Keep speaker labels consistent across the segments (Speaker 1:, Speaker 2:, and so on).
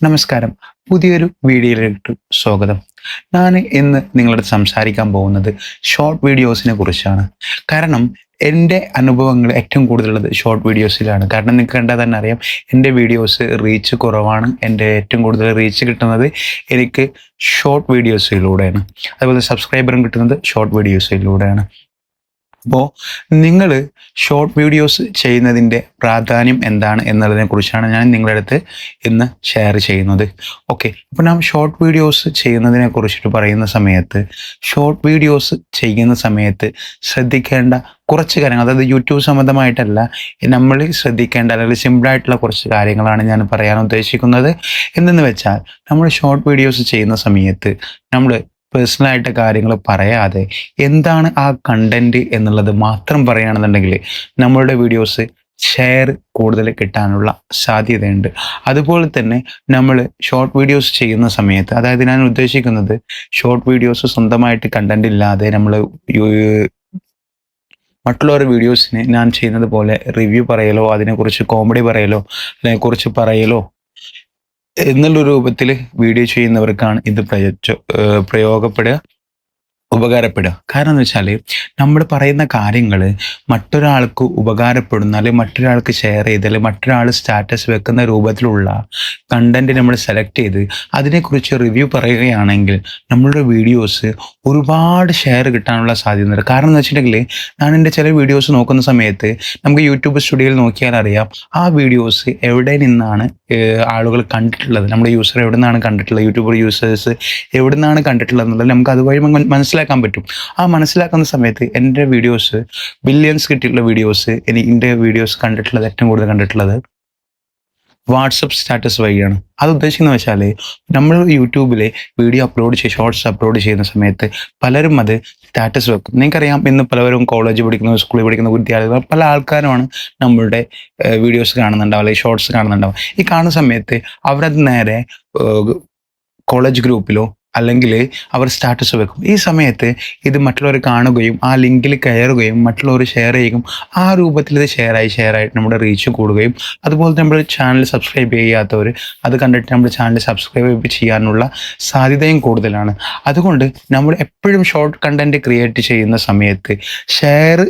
Speaker 1: നമസ്കാരം. പുതിയൊരു വീഡിയോയിലേക്ക് സ്വാഗതം. ഞാൻ ഇന്ന് നിങ്ങളോട് സംസാരിക്കാൻ പോകുന്നത് ഷോർട്ട് വീഡിയോസിനെ കുറിച്ചാണ്. കാരണം എന്റെ അനുഭവങ്ങൾ ഏറ്റവും കൂടുതലുള്ളത് ഷോർട്ട് വീഡിയോസിലാണ് കാരണം നിങ്ങൾക്ക് കണ്ടാൽ തന്നെ അറിയാം എന്റെ വീഡിയോസ് റീച്ച് കുറവാണ്. എന്റെ ഏറ്റവും കൂടുതൽ റീച്ച് കിട്ടുന്നത് എനിക്ക് ഷോർട്ട് വീഡിയോസിലൂടെയാണ് അതുപോലെ സബ്സ്ക്രൈബറും കിട്ടുന്നത് ഷോർട്ട് വീഡിയോസിലൂടെയാണ് അപ്പോൾ നിങ്ങൾ ഷോർട്ട് വീഡിയോസ് ചെയ്യുന്നതിന്റെ പ്രാധാന്യം എന്താണ് എന്നതിനെ കുറിച്ചാണ് ഞാൻ നിങ്ങളുടെ അടുത്ത് ഇന്ന് ഷെയർ ചെയ്യുന്നത്. ഓക്കെ അപ്പോൾ നാം ഷോർട്ട് വീഡിയോസ് ചെയ്യുന്നതിനെ കുറിച്ചിട്ട് പറയുന്ന സമയത്ത് ഷോർട്ട് വീഡിയോസ് ചെയ്യുന്ന സമയത്ത് ശ്രദ്ധിക്കേണ്ട കുറച്ച് കാര്യങ്ങൾ അതായത് യൂട്യൂബ് സംബന്ധമായിട്ടല്ല നമ്മൾ ശ്രദ്ധിക്കേണ്ട അല്ലെങ്കിൽ സിമ്പിളായിട്ടുള്ള കുറച്ച് കാര്യങ്ങളാണ് ഞാൻ പറയാൻ ഉദ്ദേശിക്കുന്നത്. എന്തെന്ന് വെച്ചാൽ നമ്മൾ ഷോർട്ട് വീഡിയോസ് ചെയ്യുന്ന സമയത്ത് നമ്മൾ പേഴ്സണലായിട്ട് കാര്യങ്ങൾ പറയാതെ എന്താണ് ആ കണ്ടന്റ് എന്നുള്ളത് മാത്രം പറയുകയാണെന്നുണ്ടെങ്കിൽ നമ്മളുടെ വീഡിയോസ് ഷെയർ കൂടുതൽ കിട്ടാനുള്ള സാധ്യതയുണ്ട്. അതുപോലെ തന്നെ നമ്മൾ ഷോർട്ട് വീഡിയോസ് ചെയ്യുന്ന സമയത്ത് അതായത് ഞാൻ ഉദ്ദേശിക്കുന്നത് ഷോർട്ട് വീഡിയോസ് സ്വന്തമായിട്ട് കണ്ടന്റ് ഇല്ലാതെ നമ്മൾ മറ്റുള്ളവരുടെ വീഡിയോസിന് ഞാൻ ചെയ്യുന്നത് പോലെ റിവ്യൂ പറയലോ അതിനെക്കുറിച്ച് കോമഡി പറയലോ അതിനെക്കുറിച്ച് പറയലോ എന്നുള്ള രൂപത്തിൽ വീഡിയോ ചെയ്യുന്നവർക്കാണ് ഇത് പ്രയോ പ്രയോഗപ്പെടുക. ഉപകാരപ്പെടുക. കാരണം എന്ന് വെച്ചാൽ നമ്മൾ പറയുന്ന കാര്യങ്ങൾ മറ്റൊരാൾക്ക് ഉപകാരപ്പെടുന്ന അല്ലെങ്കിൽ മറ്റൊരാൾക്ക് ഷെയർ ചെയ്ത് അല്ലെങ്കിൽ മറ്റൊരാൾ സ്റ്റാറ്റസ് വെക്കുന്ന രൂപത്തിലുള്ള കണ്ടന്റ് നമ്മൾ സെലക്ട് ചെയ്ത് അതിനെക്കുറിച്ച് റിവ്യൂ പറയുകയാണെങ്കിൽ നമ്മളുടെ വീഡിയോസ് ഒരുപാട് ഷെയർ കിട്ടാനുള്ള സാധ്യതയുണ്ട്. കാരണം എന്ന് വെച്ചിട്ടുണ്ടെങ്കിൽ ഞാൻ എന്റെ ചില വീഡിയോസ് നോക്കുന്ന സമയത്ത് നമുക്ക് യൂട്യൂബ് സ്റ്റുഡിയോയിൽ നോക്കിയാൽ അറിയാം ആ വീഡിയോസ് എവിടെ നിന്നാണ് ആളുകൾ കണ്ടിട്ടുള്ളത്? നമ്മുടെ യൂസർ എവിടെ നിന്നാണ് കണ്ടിട്ടുള്ളത്? യൂട്യൂബർ യൂസേഴ്സ് എവിടെ നിന്നാണ് കണ്ടിട്ടുള്ളത് എന്നുള്ളത് നമുക്ക് അതുവഴി മൻ- മനസ്സിലാക്കാൻ പറ്റും. ആ മനസ്സിലാക്കുന്ന സമയത്ത് എന്റെ വീഡിയോസ് ബില്യൺസ് കിട്ടിയിട്ടുള്ള വീഡിയോസ് എനിക്ക് എന്റെ വീഡിയോസ് കണ്ടിട്ടുള്ളത് ഏറ്റവും കൂടുതൽ കണ്ടിട്ടുള്ളത് വാട്സപ്പ് സ്റ്റാറ്റസ് വഴിയാണ്. അത് ഉദ്ദേശിക്കുന്നത് വെച്ചാൽ നമ്മൾ യൂട്യൂബിൽ വീഡിയോ അപ്ലോഡ് ചെയ്ത് ഷോർട്സ് അപ്ലോഡ് ചെയ്യുന്ന സമയത്ത് പലരും അത് സ്റ്റാറ്റസ് വെക്കും. നിങ്ങൾക്കറിയാം ഇന്ന് പലവരും കോളേജ് പഠിക്കുന്ന സ്കൂളിൽ പഠിക്കുന്ന വിദ്യാർത്ഥികൾ പല ആൾക്കാരുമാണ് നമ്മളുടെ വീഡിയോസ് കാണുന്നുണ്ടാവും അല്ലെങ്കിൽ ഷോർട്സ് കാണുന്നുണ്ടാവും ഈ കാണുന്ന സമയത്ത് അവരത് നേരെ കോളേജ് ഗ്രൂപ്പിലോ അല്ലെങ്കിൽ അവർ സ്റ്റാറ്റസ് വെക്കും. ഈ സമയത്ത് ഇത് മറ്റുള്ളവർ കാണുകയും ആ ലിങ്കിൽ കയറുകയും മറ്റുള്ളവർ ഷെയർ ചെയ്യുകയും ആ രൂപത്തിൽ ഇത് ഷെയറായി ഷെയറായിട്ട് നമ്മുടെ റീച്ച് കൂടുകയും അതുപോലെ നമ്മൾ ചാനൽ സബ്സ്ക്രൈബ് ചെയ്യാത്തവർ അത് കണ്ടിട്ട് നമ്മുടെ ചാനൽ സബ്സ്ക്രൈബ് ചെയ്യാനുള്ള സാധ്യതയും കൂടുതലാണ്. അതുകൊണ്ട് നമ്മൾ എപ്പോഴും ഷോർട്ട് കണ്ടന്റ് ക്രിയേറ്റ് ചെയ്യുന്ന സമയത്ത് ഷെയർ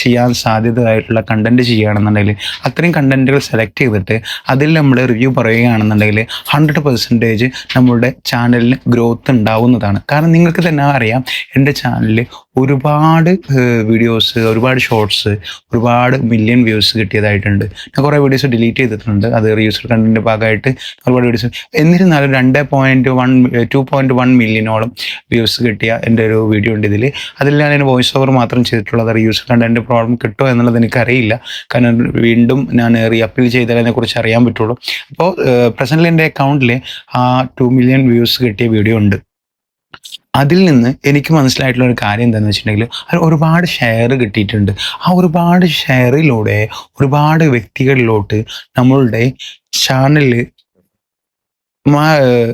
Speaker 1: ചെയ്യാൻ സാധ്യതയായിട്ടുള്ള കണ്ടന്റ് ചെയ്യുകയാണെന്നുണ്ടെങ്കിൽ അത്രയും കണ്ടന്റുകൾ സെലക്ട് ചെയ്തിട്ട് അതിൽ നമ്മൾ റിവ്യൂ പറയുകയാണെന്നുണ്ടെങ്കിൽ ഹൺഡ്രഡ് പെർസെന്റേജ് നമ്മളുടെ ചാനലിന് ഗ്രോത്ത് ഉണ്ടാവുന്നതാണ്. കാരണം നിങ്ങൾക്ക് തന്നെ അറിയാം എന്റെ ചാനലിൽ ഒരുപാട് വീഡിയോസ് ഒരുപാട് ഷോർട്സ് ഒരുപാട് മില്യൺ വ്യൂസ് കിട്ടിയതായിട്ടുണ്ട്. ഞാൻ കുറേ വീഡിയോസ് ഡിലീറ്റ് ചെയ്തിട്ടുണ്ട്. അത് റീയൂസർ കണ്ടന്റിന്റെ ഭാഗമായിട്ട് ഒരുപാട് വീഡിയോസ് എന്നിരുന്നാലും രണ്ട് point one two point one മില്യനോളം views കിട്ടിയ എന്റെ ഒരു വീഡിയോ ഉണ്ട് ഇതിൽ അതിൽ ഞാൻ വോയിസ് ഓവർ മാത്രം ചെയ്തിട്ടുള്ളത് റീയൂസർ കണ്ടന്റ് പ്രോബ്ലം കിട്ടുമോ എന്നുള്ളത് എനിക്കറിയില്ല. കാരണം വീണ്ടും ഞാൻ റീ അപ്പീൽ ചെയ്തതിനെ കുറിച്ച് അറിയാൻ പറ്റുള്ളൂ. അപ്പോൾ പ്രസന്റ് എന്റെ അക്കൗണ്ടിൽ ആ ടു മില്യൺ വ്യൂസ് കിട്ടിയ വീഡിയോ ഉണ്ട്. അതിൽ നിന്ന് എനിക്ക് മനസ്സിലായിട്ടുള്ള ഒരു കാര്യം എന്താണെന്ന് വെച്ചിട്ടുണ്ടെങ്കിൽ അതിൽ ഒരുപാട് ഷെയർ കിട്ടിയിട്ടുണ്ട്. ആ ഒരുപാട് ഷെയറിലൂടെ ഒരുപാട് വ്യക്തികളിലോട്ട് നമ്മളുടെ ചാനലിൽ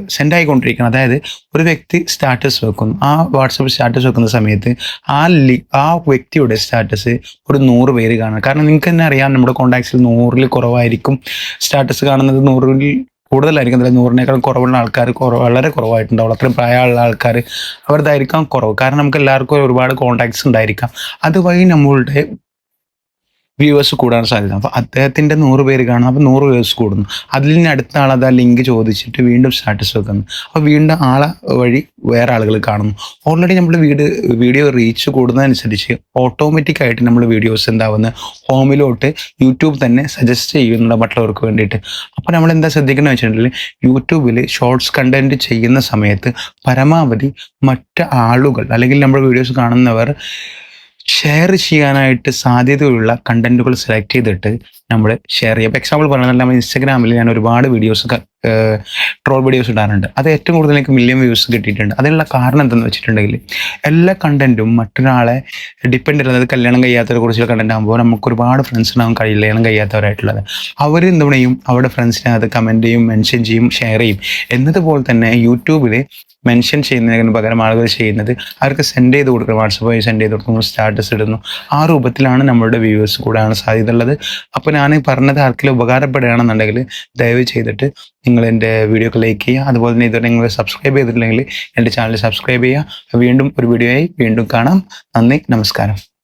Speaker 1: സെൻഡ് ആയിക്കൊണ്ടിരിക്കണം. അതായത് ഒരു വ്യക്തി സ്റ്റാറ്റസ് വെക്കുന്നു. ആ വാട്സപ്പ് സ്റ്റാറ്റസ് വെക്കുന്ന സമയത്ത് ആ ലി ആ വ്യക്തിയുടെ സ്റ്റാറ്റസ് ഒരു നൂറ് പേര് കാണണം. കാരണം നിങ്ങൾക്ക് തന്നെ അറിയാം നമ്മുടെ കോണ്ടാക്ട്സിൽ നൂറിൽ കുറവായിരിക്കും. സ്റ്റാറ്റസ് കാണുന്നത് നൂറിൽ കൂടുതലായിരിക്കും. അതായത് നൂറിനേക്കാൾ കുറവുള്ള ആൾക്കാർ കുറവ് വളരെ കുറവായിട്ടുണ്ടാവും. അത്രയും പ്രായമുള്ള ആൾക്കാർ അവരുതായിരിക്കാം കുറവ്. കാരണം നമുക്ക് എല്ലാവർക്കും ഒരുപാട് കോണ്ടാക്ട്സ് ഉണ്ടായിരിക്കാം. അതുവഴി നമ്മളുടെ വ്യൂവേഴ്സ് കൂടാൻ സാധ്യത. അപ്പോൾ അദ്ദേഹത്തിന്റെ നൂറ് പേര് കാണും. അപ്പോൾ നൂറ് വ്യൂവേഴ്സ് കൂടുന്നു. അതിൽ നിന്ന് അടുത്ത ആൾ അത് ആ ലിങ്ക് ചോദിച്ചിട്ട് വീണ്ടും സ്റ്റാറ്റസ് വെക്കുന്നു. അപ്പോൾ വീണ്ടും ആളെ വഴി വേറെ ആളുകൾ കാണുന്നു. ഓൾറെഡി നമ്മൾ വീട് വീഡിയോ റീച്ച് കൂടുന്നതനുസരിച്ച് ഓട്ടോമാറ്റിക് ആയിട്ട് നമ്മൾ വീഡിയോസ് എന്താവുന്ന? ഹോമിലോട്ട് യൂട്യൂബ് തന്നെ സജസ്റ്റ് ചെയ്യുന്നുണ്ട് മറ്റുള്ളവർക്ക് വേണ്ടിയിട്ട്. അപ്പോൾ നമ്മൾ എന്താ ശ്രദ്ധിക്കണമെന്ന് വെച്ചിട്ടുണ്ടെങ്കിൽ യൂട്യൂബിൽ ഷോർട്സ് കണ്ടന്റ് ചെയ്യുന്ന സമയത്ത് പരമാവധി മറ്റ് ആളുകൾ അല്ലെങ്കിൽ നമ്മൾ വീഡിയോസ് കാണുന്നവർ ഷെയർ ചെയ്യാനായിട്ട് സാധ്യതയുള്ള കണ്ടന്റുകൾ സെലക്ട് ചെയ്തിട്ട് നമ്മൾ ഷെയർ ചെയ്യാം ഇപ്പോൾ എക്സാമ്പിൾ പറയുന്നത് നമ്മൾ ഇൻസ്റ്റാഗ്രാമിൽ ഞാൻ ഒരുപാട് വീഡിയോസ് ട്രോൾ വീഡിയോസ് ഇടാറുണ്ട്. അത് ഏറ്റവും കൂടുതൽ എനിക്ക് മില്യൺ വ്യൂസ് കിട്ടിയിട്ടുണ്ട്. അതിനുള്ള കാരണം എന്തെന്ന് വെച്ചിട്ടുണ്ടെങ്കിൽ എല്ലാ കണ്ടന്റും മറ്റൊരാളെ ഡിപ്പെൻഡ് ചെയ്യുന്നത് കല്യാണം കഴിയാത്തവരെ കുറിച്ചുള്ള കണ്ടന്റ് ആകുമ്പോൾ നമുക്ക് ഒരുപാട് ഫ്രണ്ട്സ് ഉണ്ടാവും കല്യാണം കഴിയാത്തവരായിട്ടുള്ളത്. അവർ എന്തുണയും അവരുടെ ഫ്രണ്ട്സിനെ അത് കമന്റ് ചെയ്യും മെൻഷൻ ചെയ്യും ഷെയർ ചെയ്യും. എന്നതുപോലെ തന്നെ യൂട്യൂബിൽ മെൻഷൻ ചെയ്യുന്നതിന് പകരം ആളുകൾ ചെയ്യുന്നത് അവർക്ക് സെൻഡ് ചെയ്ത് കൊടുക്കുക വാട്സപ്പ് വഴി സെൻഡ് ചെയ്ത് കൊടുക്കുന്നു സ്റ്റാറ്റസ് ഇടുന്നു. ആ രൂപത്തിലാണ് നമ്മളുടെ വ്യൂവേഴ്സ് കൂടാണ് സാധ്യത ഉള്ളത്. അപ്പോൾ ഞാൻ പറഞ്ഞത് ആർക്കെങ്കിലും ഉപകാരപ്പെടുകയാണെന്നുണ്ടെങ്കിൽ ദയവ് ചെയ്തിട്ട് നിങ്ങൾ എന്റെ വീഡിയോക്ക് ലൈക്ക് ചെയ്യുക. അതുപോലെ തന്നെ ഇതുവരെ നിങ്ങൾ സബ്സ്ക്രൈബ് ചെയ്തിട്ടില്ലെങ്കിൽ എന്റെ ചാനൽ സബ്സ്ക്രൈബ് ചെയ്യുക. വീണ്ടും ഒരു വീഡിയോയായി വീണ്ടും കാണാം. നന്ദി നമസ്കാരം.